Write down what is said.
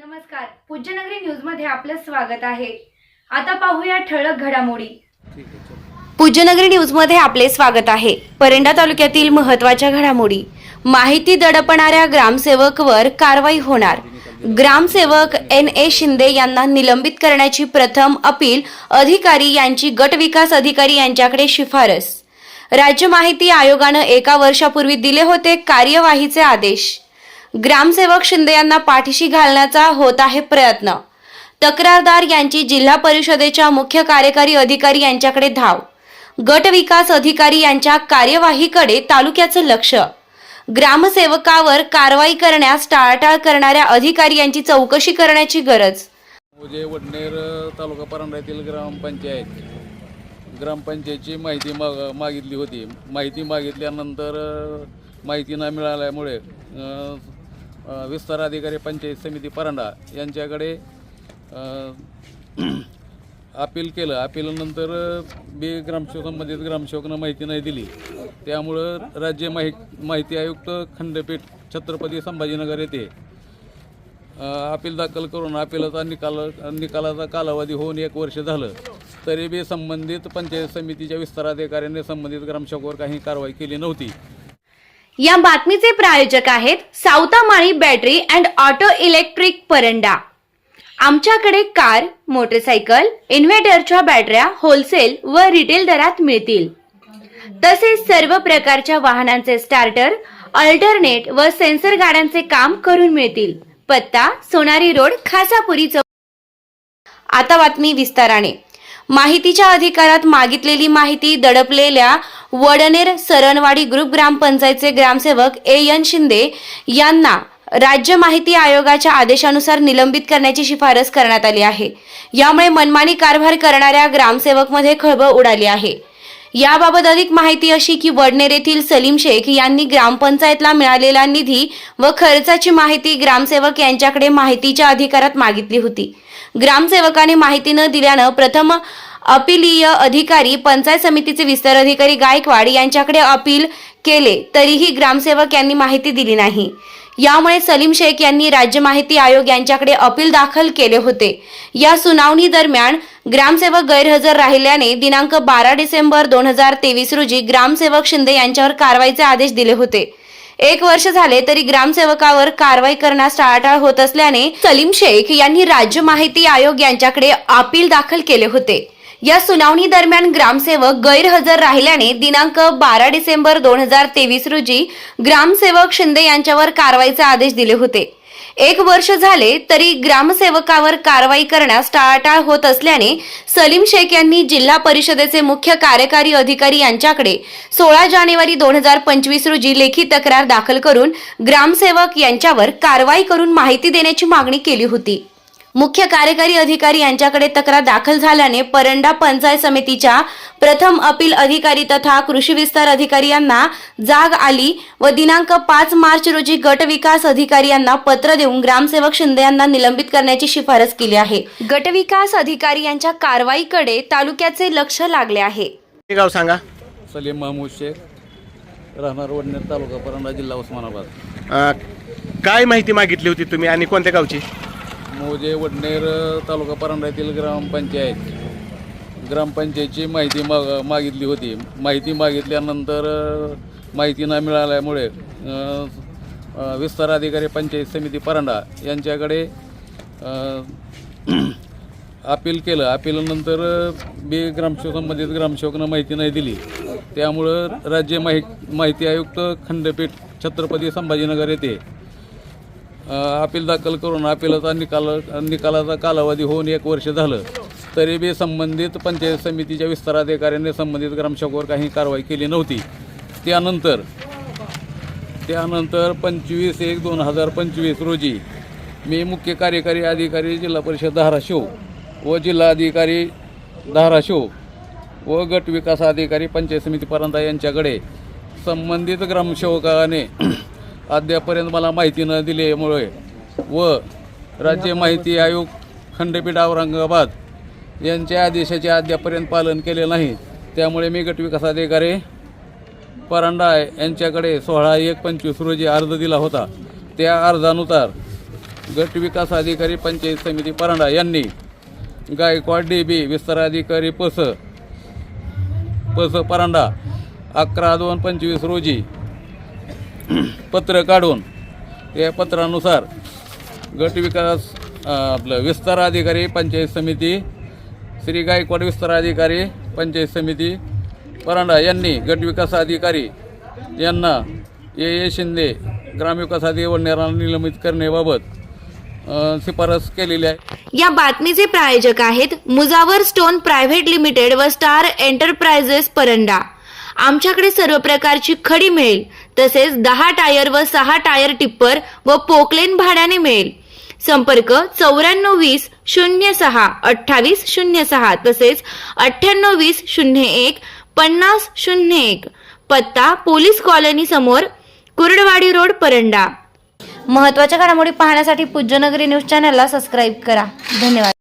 नमस्कार. पूज्यनगरी न्यूजमध्ये आपलं स्वागत आहे. आता पाहूया ठळक घडामोडी. पूज्यनगरी न्यूजमध्ये आपले स्वागत आहे. परंडा तालुक्यातील महत्त्वाच्या घडामोडी. माहिती दडपणाऱ्या ग्रामसेवकवर कारवाई होणार. ग्रामसेवक एन ए शिंदे यांना निलंबित करण्याची प्रथम अपील अधिकारी यांची गट विकास अधिकारी यांच्याकडे शिफारस. राज्य माहिती आयोगानं एका वर्षापूर्वी दिले होते कार्यवाहीचे आदेश. ग्रामसेवक शिंदे यांना पाठीशी घालण्याचा होत आहे प्रयत्न. तक्रारदार यांची जिल्हा परिषदेच्या मुख्य कार्यकारी अधिकारी यांच्याकडे धाव. गट विकास अधिकारी यांच्या कार्यवाहीकडे तालुक्याचं लक्ष. ग्रामसेवकावर कारवाई करण्यास टाळाटाळ करणाऱ्या अधिकारी यांची चौकशी करण्याची गरज. उजे वडनेर तालुका परंडा येथील ग्रामपंचायत ग्रामपंचायतची माहिती माग मागितली होती. माहिती मागितल्यानंतर माहिती न मिळाल्यामुळे विस्तार अधिकारी पंचायत समिती परांडा यांच्याकडे अपील केलं. अपीलनंतर बी ग्रामसेवक संबंधित ग्रामसेवकनं माहिती नाही दिली. त्यामुळं राज्य माहि माहिती आयुक्त खंडपीठ छत्रपती संभाजीनगर येथे अपील दाखल करून अपिलाचा निकाल निकालाचा कालावधी होऊन एक वर्ष झालं. तरी बी संबंधित पंचायत समितीच्या विस्ताराधिकाऱ्यांनी संबंधित ग्रामसेवकावर काही कारवाई केली नव्हती. या बातमीचे प्रायोजक आहेत Savatamali battery and auto electric Paranda. आमच्याकडे कार मोटरसायकल इन्व्हर्टरच्या बॅटऱ्या होलसेल व रिटेल दरात मिळतील. तसेच सर्व प्रकारच्या वाहनांचे स्टार्टर अल्टरनेट व सेन्सर गाड्यांचे काम करून मिळतील. पत्ता सोनारी रोड खासापुरी चौक. आता बातमी विस्ताराने. माहितीच्या अधिकारात मागितलेली माहिती दडपलेल्या वडनेर सरणवाडी ग्रुप ग्रामपंचायतचे ग्रामसेवक ए एन शिंदे यांना राज्य माहिती आयोगाच्या आदेशानुसार निलंबित करण्याची शिफारस करण्यात आली आहे. यामुळे मनमानी कारभार करणाऱ्या ग्रामसेवकमध्ये खळबळ उडाली आहे. याबाबत अधिक माहिती अशी की वडनेर येथील सलीम शेख यांनी ग्रामपंचायतला मिळालेला निधी व खर्चाची माहिती ग्रामसेवक यांच्याकडे माहितीच्या अधिकारात मागितली होती. ग्रामसेवकाने माहिती न दिल्यानं प्रथम अपिलीय अधिकारी पंचायत समितीचे विस्तार अधिकारी गायकवाड यांच्याकडे अपील केले तरीही ग्रामसेवक यांनी माहिती दिली नाही. यामुळे सलीम शेख यांनी राज्य माहिती आयोग यांच्याकडे अपील दाखल केले होते. या सुनावणी दरम्यान ग्रामसेवक गैरहजर राहिल्याने दिनांक बारा डिसेंबर दोन हजार तेवीस रोजी ग्रामसेवक शिंदे यांच्यावर कारवाईचे आदेश दिले होते. एक वर्ष झाले तरी ग्रामसेवकावर कारवाई करण्यास टाळाटाळ होत असल्याने सलीम शेख यांनी राज्य माहिती आयोग यांच्याकडे अपील दाखल केले होते. या सुनावणी दरम्यान ग्रामसेवक गैरहजर राहिल्याने दिनांक बारा डिसेंबर दोन हजार तेवीस रोजी ग्रामसेवक शिंदे यांच्यावर कारवाईचे आदेश दिले होते. एक वर्ष झाले तरी ग्रामसेवकावर कारवाई करण्यास टाळाटाळ होत असल्याने सलीम शेख यांनी जिल्हा परिषदेचे मुख्य कार्यकारी अधिकारी यांच्याकडे सोळा जानेवारी दोन हजार पंचवीस रोजी लेखी तक्रार दाखल करून ग्रामसेवक यांच्यावर कारवाई करून माहिती देण्याची मागणी केली होती. मुख्य कार्यकारी अधिकारी यांच्याकडे तक्रार दाखल झाल्याने परंडा पंचायत समितीच्या प्रथम अपील अधिकारी तथा कृषी विस्तार अधिकारी यांना जाग आली व दिनांक पाच मार्च रोजी गट विकास अधिकारी यांना पत्र देऊन ग्रामसेवक शिंदे यांना निलंबित करण्याची शिफारस केली आहे. गट विकास अधिकारी यांच्या कारवाईकडे तालुक्याचे लक्ष लागले आहे. हे गाव सांगा. सलीम महमूद शेख राहणार वडनेर तालुका परांडा जिल्हा उस्मानाबाद. अ, काय माहिती मागितली होती तुम्ही आणि कोणत्या गावची? मोजे वडनेर तालुका परांडा येथील ग्रामपंचायत. ग्रामपंचायतची माहिती माग मागितली होती. माहिती मागितल्यानंतर माहिती न मिळाल्यामुळे विस्तार अधिकारी पंचायत समिती परांडा यांच्याकडे अपील केलं. अपीलनंतर बी ग्रामसेवक संबंधित ग्रामसेवकनं माहिती नाही दिली. त्यामुळं राज्य माहि माहिती आयुक्त खंडपीठ छत्रपती संभाजीनगर येथे अपील दाखल करून अपिलाचा निकाल निकालाचा कालावधी होऊन एक वर्ष झालं. तरी बी संबंधित पंचायत समितीच्या विस्तार अधिकाऱ्यांनी संबंधित ग्रामसेवकावर काही कारवाई केली नव्हती. त्यानंतर त्यानंतर पंचवीस एक दोन हजार पंचवीस रोजी मी मुख्य कार्यकारी अधिकारी जिल्हा परिषद धाराशिव व जिल्हा अधिकारी धाराशिव व गट विकास अधिकारी पंचायत समिती परंदा यांच्याकडे संबंधित ग्रामसेवकाने अद्यापर्यंत मला माहिती न दिल्यामुळे व राज्य माहिती आयोग खंडपीठ औरंगाबाद यांच्या आदेशाचे अद्यापर्यंत पालन केले नाही. त्यामुळे मी गट विकास अधिकारी परांडा यांच्याकडे सोळा एक पंचवीस रोजी अर्ज दिला होता. त्या अर्जानुसार गट विकास अधिकारी पंचायत समिती परांडा यांनी गायकवाड डी बी विस्ताराधिकारी पस पस परांडा अकरा दोन पंचवीस रोजी पत्र काढून त्या पत्रानुसार गट विकास आपलं विस्तार अधिकारी पंचायत समिती श्री गायकवाड विस्तार अधिकारी पंचायत समिती परांडा यांनी गट विकास अधिकारी यांना ए. ए. शिंदे ग्रामविकास अधिकाऱ्यांना निलंबित करण्याबाबत शिफारस केलेली आहे. या बातमीचे प्रायोजक आहेत मुजावर स्टोन प्रायव्हेट लिमिटेड व स्टार एंटरप्राइजेस परंडा. आमच्याकडे सर्व प्रकारची खडी मिळेल. तसेच दहा टायर व सहा टायर टिप्पर व पोकलेन भाड्याने मिळेल. संपर्क चौऱ्याण्णव वीस शून्य सहा अठ्ठावीस शून्य सहा तसेच अठ्ठ्याण्णव वीस शून्य एक पन्नास शून्य एक. पत्ता पोलीस कॉलनी समोर कुर्डवाडी रोड परंडा. महत्त्वाच्या घडामोडी पाहण्यासाठी पूज्यनगरी न्यूज चॅनलला सबस्क्राईब करा. धन्यवाद.